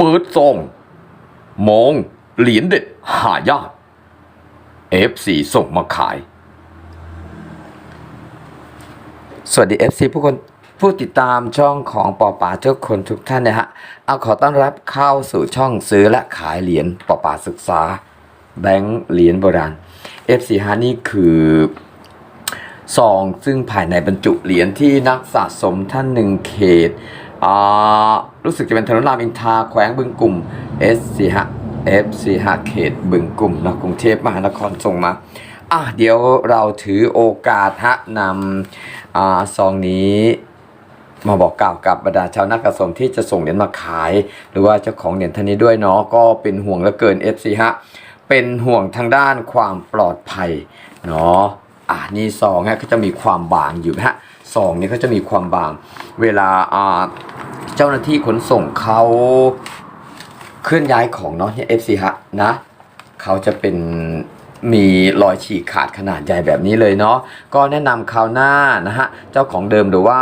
เปิดซองมองเหรียญเด็ดหายาก F4 ส่งมาขาย สวัสดี FC ผู้คนผู้ติดตามช่องของปอป่าทุกคนทุกท่านนะฮะ เอาขอต้อนรับเข้าสู่ช่องซื้อและขายเหรียญปอป่าศึกษา แบงค์เหรียญโบราณ F4 ฮะนี่คือซองซึ่งภายในบรรจุเหรียญที่นักสะสมท่านหนึ่งเขต รู้สึกจะเป็นถนนรามอินทาแขวงบึงกลุ่ม S4 ฮะ F4 ฮะเขตบึงกลุ่มนะกรุงเทพมหานครส่งมาอะเดี๋ยวเราถือโอกาสฮะนำอ่าซองนี้มาบอกกล่าวกับบรรดาชาวนักสะสมที่จะส่งเหรียญมาขาย หรือว่าเจ้าของเหรียญท่านนี้ด้วยเนาะก็เป็นห่วงเหลือเกิน FC ฮะเป็นห่วงทางด้านความปลอดภัยเนาะอะนี่ซองฮะก็จะมีความบางอยู่ฮะ ซองนี้ก็จะมีความบาง เวลาเจ้าหน้าที่ขนส่งเขาเคลื่อนย้ายของเนาะเนี่ย FC ฮะนะเขาจะเป็นมีรอยฉีกขาดขนาดใหญ่แบบนี้เลยเนาะก็แนะนำคราวหน้านะฮะเจ้าของเดิมหรือว่า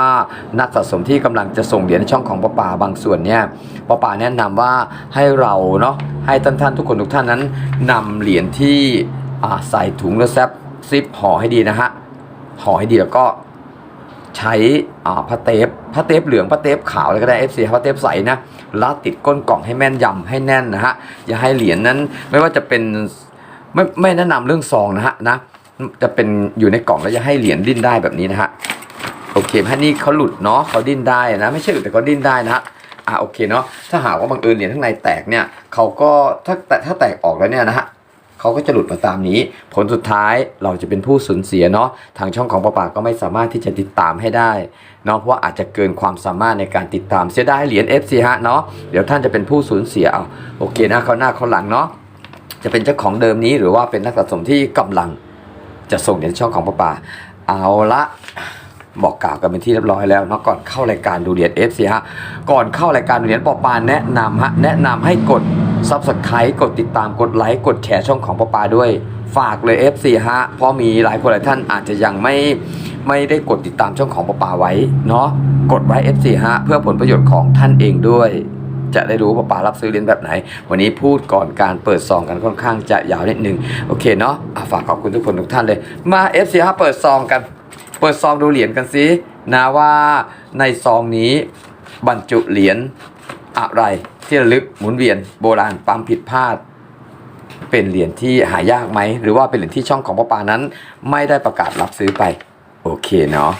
นักสะสมที่กำลังจะส่งเหรียญช่องของป้าป่าบางส่วนเนี่ยป้าป่าแนะนำว่าให้เราเนาะให้ท่านท่านทุกคนทุกท่านนั้นนำเหรียญที่ใส่ถุงแล้วแซปซิปห่อให้ดีนะฮะห่อให้ดีแล้วก็ ใช้ผ้าเทปผ้าเทปเหลืองผ้าเทปขาวอะไรก็ได้ FC ผ้าเทปใสนะรัดติดก้นกล่องให้แม่นยำให้แน่นนะฮะอย่าให้เหรียญนั้นไม่ว่าจะเป็นไม่ไม่แนะนำเรื่องซองนะฮะนะจะเป็นอยู่ในกล่องแล้วจะให้เหรียญดิ้นได้แบบนี้นะฮะโอเคฮะนี่เขาหลุดเนาะเขาดิ้นได้นะไม่ใช่หลุดแต่เขาดิ้นได้นะฮะอ่าโอเคเนาะถ้าหากว่าบังเอิญเหรียญข้างในแตกเนี่ยเขาก็ถ้าแต่ถ้าแตกออกแล้วเนี่ยนะฮะ เขาก็จะหลุดมาตามนี้ ผลสุดท้ายเราจะเป็นผู้สูญเสียเนาะทางช่องของป้าป่าก็ไม่สามารถที่จะติดตามให้ได้เนาะเพราะว่าอาจจะเกินความสามารถในการติดตามเสียไดายเหรียญ FC ฮะเนาะเดี๋ยวท่านจะเป็นผู้สูญเสียเอาโอเคนะเขาหน้าเขาหลังเนาะจะเป็นเจ้าของเดิมนี้หรือว่าเป็นนักสะสมที่กำลังจะส่งเหรียญช่องของป้าป่าเอาละบอกกล่าวกันเป็นที่เรียบร้อยแล้วเนาะก่อนเข้ารายการดูเหรียญ FC ฮะก่อนเข้ารายการดูเหรียญปอปาแนะนำฮะแนะนำให้กด Subscribe กดติดตามกดไลค์กดแชร์ช่องของปอปาด้วย ฝากเลย FC ฮะเพราะมีหลายคนหลายท่านอาจจะยังไม่ไม่ได้กดติดตามช่องของปอปาไว้เนาะกดไว้ FC ฮะเพื่อผลประโยชน์ของท่านเองด้วย จะได้รู้ว่าปารับซื้อเหรียญแบบไหน วันนี้พูดก่อนการเปิดซองกันค่อนข้างจะยาวนิดนึงโอเคเนาะะฝากขอบคุณทุกคนทุกท่านเลยมา FC ฮะเปิดซองกัน เปิดซองดูเหรียญกันสินะว่าในซองนี้บรรจุเหรียญ อะไรที่ระลึกหมุนเวียนโบราณความผิดพลาด เป็นเหรียญที่หายากไหม หรือว่าเป็นเหรียญที่ช่องของพ่อปานั้น ไม่ได้ประกาศรับซื้อไป โอเคเนาะ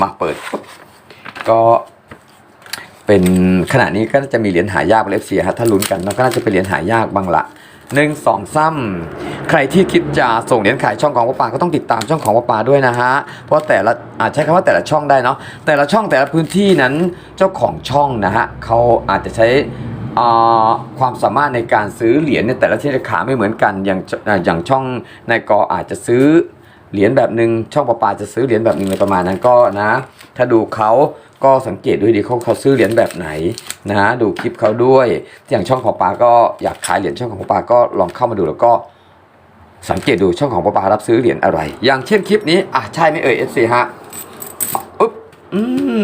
มาเปิด ก็เป็นขณะนี้ก็จะมีเหรียญหายากเลฟเสียฮะถ้าลุ้นกันเนาะก็น่าจะเป็นเหรียญหายากบางละ หนึ่งสองซ้ำใครที่คิดจะส่งเหรียญขายช่องของป้าปาก็ต้องติดตามช่องของป้าปาด้วยนะฮะ เพราะแต่ละอาจใช้คำว่าแต่ละช่องได้เนาะแต่ละช่องแต่ละพื้นที่นั้นเจ้าของช่องนะฮะเขาอาจจะใช้อ่าความสามารถในการซื้อเหรียญในแต่ละที่ราคาไม่เหมือนกันอย่างอย่างช่องนายกอาจจะซื้อเหรียญแบบหนึ่งช่องประปาจะซื้อเหรียญแบบหนึ่งประมาณนั้นก็นะ ถ้าดูเขา ก็สังเกตด้วยดีเขาเขาซื้อเหรียญแบบไหนนะดูคลิปเขาด้วยอย่างช่องของปาก็อยากขายเหรียญช่องของปาก็ลองเข้ามาดูแล้วก็สังเกตดูช่องของปาปารับซื้อเหรียญอะไร อย่างเช่นคลิปนี้อะใช่ไหมเอ่ย FC ฮะอุ๊บอื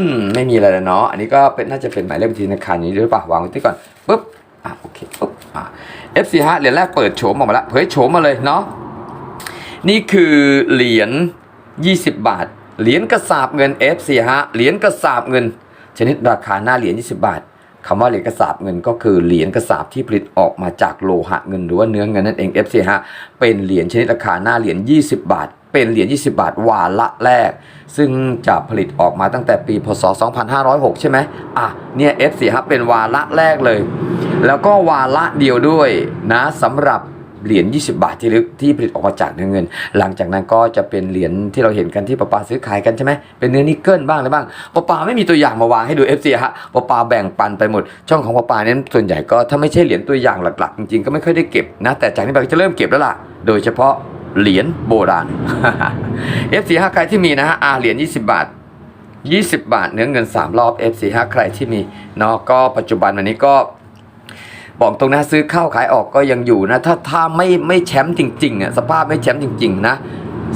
มไม่มีอะไรแล้วเนาะอันนี้ก็เป็นน่าจะเป็นหมายเลขบัญชีธนาคารนี้หรือเปล่าวางไว้ที่ก่อนปุ๊บอะโอเคปุ๊บอะ FC ฮะเหรียญแรกเปิดโฉมออกมาแล้วเผยโฉมมาเลยเนาะนี่คือเหรียญ20 บาท เหรียญกระสาบเงิน F4 ฮะเหรียญกระสาบเงิน ชนิดราคาหน้าเหรียญ 20 บาทคำว่าเหรียญกระสาบเงินก็คือเหรียญกระสาบที่ผลิตออกมาจากโลหะเงินหรือว่าเนื้อเงินนั่นเอง F4 ฮะเป็นเหรียญชนิดราคาหน้าเหรียญ 20 บาท เป็นเหรียญ 20 บาทวาระแรก ซึ่งจะผลิตออกมาตั้งแต่ปีพศ 2506 ใช่ไหมอะเนี่ย F4 ฮะเป็นวาระแรกเลย แล้วก็วาระเดียวด้วยนะสำหรับ เหรียญ 20 บาทที่ลึกที่ผลิตออกมาจากเนื้อเงิน หลังจากนั้นก็จะเป็นเหรียญที่เราเห็นกันที่ปะปาซื้อขายกันใช่ไหมเป็นเนื้อนิกเกิลบ้างอะไรบ้างปะปาไม่มีตัวอย่างมาวางให้ดู FC ฮะปะปาแบ่งปันไปหมด ช่องของปะปาเนี่ยส่วนใหญ่ก็ถ้าไม่ใช่เหรียญตัวอย่างหลักๆ จริงๆก็ไม่ค่อยได้เก็บนะแต่จากนี้ไปก็จะเริ่มเก็บแล้วล่ะ โดยเฉพาะเหรียญโบราณ FC ฮะใครที่มีนะฮะอาเหรียญ 20 บาท 20 บาท เนื้อเงิน 3 รอบ F4 ฮะใครที่มีเนาะก็ปัจจุบันวันนี้ก็ บอกตรงนะซื้อเข้าขายออกก็ยังอยู่นะ ถ้าถ้าไม่ไม่แชมป์จริงๆอะสภาพไม่แชมป์จริง ๆ นะ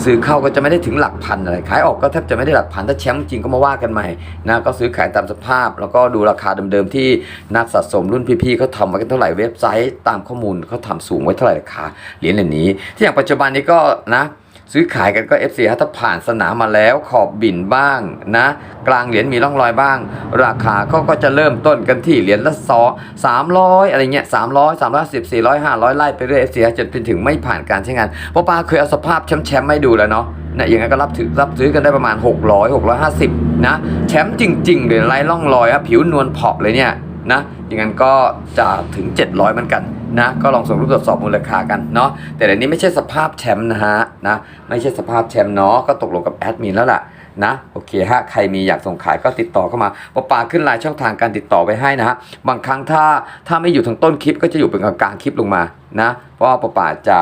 ซื้อเข้าก็จะไม่ได้ถึงหลักพันอะไรขายออกก็แทบจะไม่ได้หลักพันถ้าแชมป์จริงก็มาว่ากันใหม่นะก็ซื้อขายตามสภาพ แล้วก็ดูราคาเดิมๆที่นักสะสมรุ่นพี่ๆเขาทำไว้กันเท่าไหร่เว็บไซต์ตามข้อมูลเขาทำสูงไว้เท่าไหร่ราคาเหรียญเหรียญนี้ ที่อย่างปัจจุบันนี้ก็นะ ซื้อขายกันก็ FC ฮะถ้าผ่านสนามมาแล้วขอบบินบ้างนะ กลางเหรียญมีร่องรอยบ้าง ราคาก็ก็จะเริ่มต้นกันที่เหรียญละสอสามร้อยอะไรเงี้ยสามร้อยสามร้อยสิบสี่ร้อยห้าร้อยไล่ไปเรื่อย FC ฮะจนไปถึงไม่ผ่านการใช้งานเพราะป้าเคยเอาสภาพแชมป์แชมป์ให้ดูแล้วเนาะนะอย่างนั้นก็รับถือรับซื้อกันได้ประมาณ 600 650 นะ แชมป์จริงๆเลยไล่ร่องรอยอะผิวนวลเผาะเลยเนี่ยนะอย่างนั้นก็จะถึง 700เหมือนกัน นะก็ลองส่งรูปตรวจสอบมูลค่ากันเนาะแต่เดี๋ยวนี้ไม่ใช่สภาพแชมป์นะฮะนะไม่ใช่สภาพแชมป์เนาะก็ตกลงกับแอดมินแล้วล่ะนะโอเคฮะใครมีอยากส่งขายก็ติดต่อเข้ามาปะปาขึ้นไลน์ช่องทางการติดต่อไว้ให้นะฮะบางครั้งถ้าถ้าไม่อยู่ทางต้นคลิปก็จะอยู่เป็นกลางๆคลิปลงมานะเพราะว่าปะปาจะ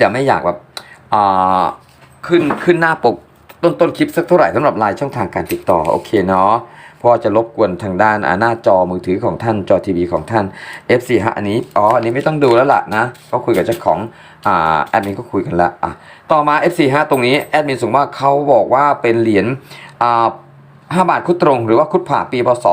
จะไม่อยากแบบอ่าขึ้นขึ้นหน้าปก ต้นต้นคลิปสักเท่าไหร่สำหรับไลน์ช่องทางการติดต่อโอเคเนาะเพราะว่าจะรบกวนทางด้านหน้าจอมือถือของท่านจอทีวีของท่าน F4 ฮะอันนี้อ๋ออันนี้ไม่ต้องดูแล้วล่ะนะก็คุยกับเจ้าของอ่าแอดมินก็คุยกันแล้วอะต่อมา F4 ฮะตรงนี้แอดมินส่งว่าเขาบอกว่าเป็นเหรียญอ่า 5 บาทคุดตรงหรือว่าคุดผ่าปีพศ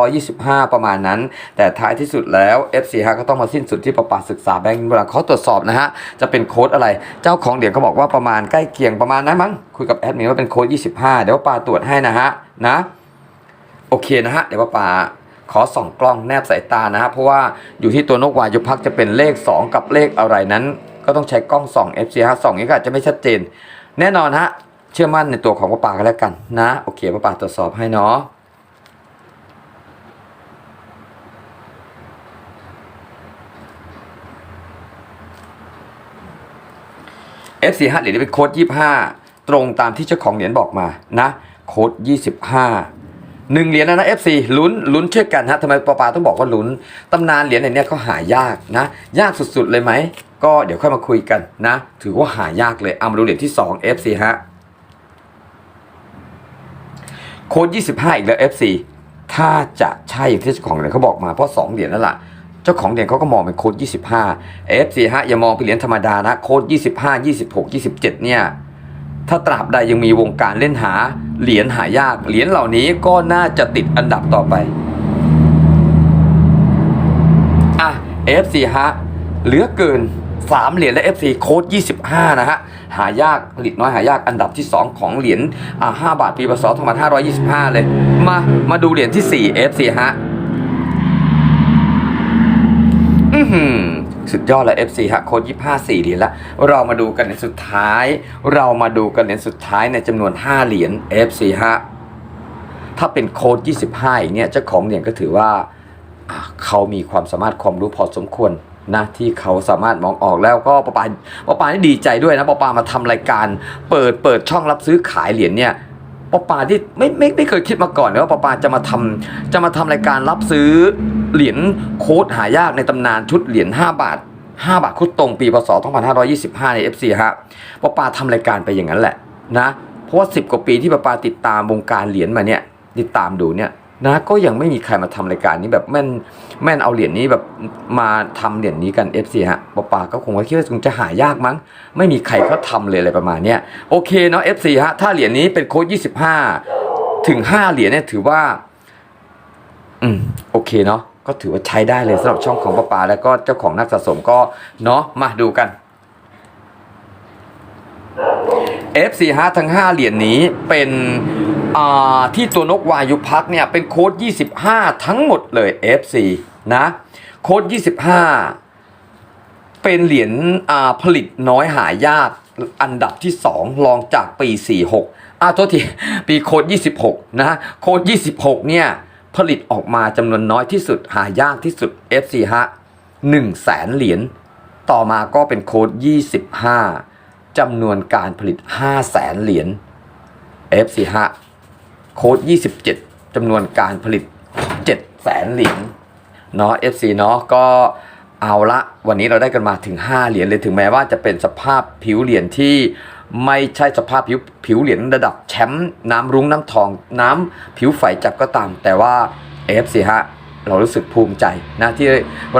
2525 ประมาณนั้น แต่ท้ายที่สุดแล้ว F4 ฮะก็ต้องมาสิ้นสุดที่ประปาศึกษาแบงก์เวลาเขาตรวจสอบนะฮะ จะเป็นโค้ดอะไร เจ้าของเหรียญเขาบอกว่าประมาณใกล้เคียงประมาณนั้นมั้ง คุยกับแอดมินว่าเป็นโค้ด 25 เดี๋ยวปาตรวจให้นะฮะนะ โอเคนะฮะ เดี๋ยวป้าป่าขอส่องกล้องแนบสายตานะฮะ เพราะว่าอยู่ที่ตัวนกวายุพักจะเป็นเลข 2 กับเลขอะไรนั้น ก็ต้องใช้กล้องส่อง FC ฮะส่องอย่างนี้ก็อาจจะไม่ชัดเจน แน่นอนฮะ ชื่อมั่นในตัวของป้าป่ากันแล้วกันนะ โอเคป้าป่าตรวจสอบให้เนาะ F4 ฮะเหรียญเป็นโค้ด25ตรงตามที่เจ้าของเหรียญบอกมานะโค้ด25หนึ่งเหรียญนะนะ FC ลุ้นลุ้นเช่วยกันฮะทำไมปอปาต้องบอกว่าลุ้นตำนานเหรียญในเนี้ยเขาหายากนะ ยากสุดๆเลยไหม ก็เดี๋ยวค่อยมาคุยกันนะ ถือว่าหายากเลยเอามาดูเหรียญที่2 FC ฮะ โค้ด25 อีกแล้ว FC ถ้าจะใช่ที่เจ้าของเหรียญเขาบอกมาเพราะ 2 เหรียญนั่นแหละเจ้าของเหรียญเขาก็มองเป็นโค้ด25 FC ฮะอย่ามองเป็นเหรียญธรรมดานะโค้ด25 26 27 เนี่ยถ้าตราบใดยังมีวงการเล่นหาเหรียญหายากเหรียญเหล่านี้ก็น่าจะติดอันดับต่อไปอะ FC ฮะเหลือเกิน 3 เหรียญและ FC โค้ด25 นะฮะ หายากผลิตน้อยหายากอันดับที่ 2 ของเหรียญอ่า5บาทปีพศ2525 เลย มามาดูเหรียญที่ 4 FC ฮะอือหือสุดยอดเลย FC ฮะโค้ด25 4เหรียญแล้วเรามาดูกันในสุดท้าย เรามาดูกันในสุดท้ายในจำนวน 5 เหรียญ FC ฮะถ้าเป็นโค้ด25เนี่ยเจ้าของเหรียญก็ถือว่า เขามีความสามารถความรู้พอสมควรนะที่เขาสามารถมองออกแล้วก็ปะปาปะปานี่ดีใจด้วยนะปะปามาทำรายการ เปิดเปิดช่องรับซื้อขายเหรียญเนี่ยปะปาที่ไม่ไม่ไม่เคยคิดมาก่อนเลยว่าปะปาจะมาทำจะมาทำรายการรับซื้อเหรียญโค้ดหายากในตำนานชุดเหรียญ5บาท 5 บาทคุดตรงปีพศ2525 ใน FC ฮะปะปาทำรายการไปอย่างนั้นแหละนะเพราะว่า 10 กว่าปีที่ปะปาติดตามวงการเหรียญมาเนี่ยติดตามดูเนี่ย นะก็ยังไม่มีใครมาทำรายการนี้แบบแม่นแม่นเอาเหรียญนี้แบบมาทำเหรียญนี้กัน FC ฮะปะปาก็คงว่าคิดว่าคงจะหายากมั้ง ไม่มีใครเขาทำเลยอะไรประมาณเนี้ยโอเคเนาะ FC ฮะถ้าเหรียญนี้เป็นโค้ด25 ถึง 5 เหรียญเนี่ยถือว่า อืมโอเคเนาะก็ถือว่าใช้ได้เลยสำหรับช่องของปะปาแล้วก็เจ้าของนักสะสมก็เนาะมาดูกัน FC ฮะทั้ง 5 เหรียญนี้เป็น ที่ตัวนกวายุพักเนี่ยเป็นโค้ด 25 ทั้งหมดเลย FC นะโค้ด 25 เป็นเหรียญผลิตน้อยหายากอันดับที่ 2 รองจากปี 46อ่าโทษที ปีโค้ด 26 นะโค้ด 26 เนี่ย ผลิตออกมาจำนวนน้อยที่สุดหายากที่สุด FC ฮะ1แสนเหรียญต่อมาก็เป็นโค้ด 25จำนวนการผลิต5แสนเหรียญ F4 ฮะ โค้ด 27 จำนวนการผลิต 7 แสนเหรียญเนาะ FC เนาะก็เอาละวันนี้เราได้กันมาถึง 5 เหรียญเลยถึงแม้ว่าจะเป็นสภาพผิวเหรียญที่ไม่ใช่สภาพผิวผิวเหรียญระดับแชมป์น้ำรุ้งน้ำทองน้ำผิวไฟจับก็ตาม แต่ว่า FC ฮะเรารู้สึกภูมิใจนะที่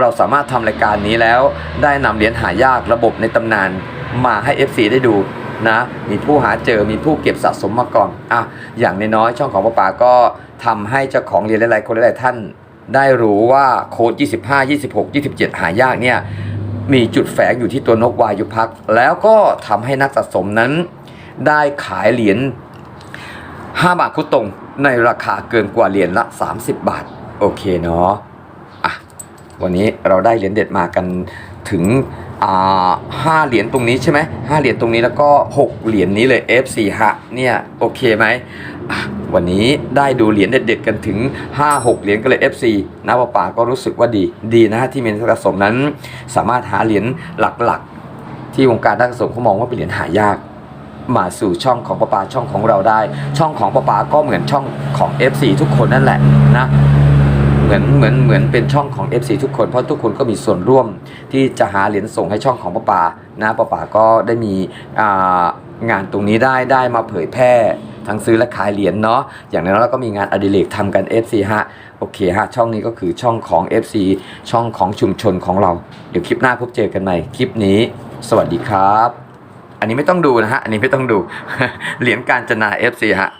เราสามารถทำรายการนี้แล้ว ได้นำเหรียญหายากระบบในตำนานมาให้ FC ได้ดู นะมีผู้หาเจอมีผู้เก็บสะสมมาก่อนอะอย่างน้อยๆช่องของป้าป๋าก็ทำให้เจ้าของเหรียญหลายๆคนหลายๆท่าน ได้รู้ว่าโค้ด25 26 27 หายากเนี่ยมีจุดแฝงอยู่ที่ตัวนกวายุพัก แล้วก็ทำให้นักสะสมนั้น ได้ขายเหรียญ5บาทคุตรงในราคาเกินกว่าเหรียญละ 30 บาท โอเคเนาะอะวันนี้เราได้เหรียญเด็ดมากันถึง ห้าเหรียญตรงนี้ใช่ไหมห้าเหรียญตรงนี้แล้วก็6เหรียญนี้เลย F4 ฮะเนี่ยโอเคไหมวันนี้ได้ดูเหรียญเด็ดๆกันถึง 5-6 เหรียญกันเลย F4 นะป่าป่าก็รู้สึกว่าดี ดีนะที่มีนักสะสมนั้น สามารถหาเหรียญหลักๆ ที่วงการนักสะสมเขามองว่าเป็นเหรียญหายาก มาสู่ช่องของปะปาช่องของเราได้ ช่องของปะปาก็เหมือนช่องของ FC ทุกคนนั่นแหละนะ เหมือนเหมือนเหมือนเป็นช่องของ FC ทุกคนเพราะทุกคนก็มีส่วนร่วมที่จะหาเหรียญส่งให้ช่องของปะปานะปะปาก็ได้มีงานตรงนี้ได้ได้มาเผยแพร่ทั้งซื้อและขายเหรียญเนาะอย่างนั้นเราก็มีงานอดิเรกทำกัน FC ฮะโอเคฮะช่องนี้ก็คือช่องของ FC ช่องของชุมชนของเรา เดี๋ยวคลิปหน้าพบเจอกันใหม่คลิปนี้ สวัสดีครับ อันนี้ไม่ต้องดูนะฮะอันนี้ไม่ต้องดูเหรียญการจนา FC ฮะ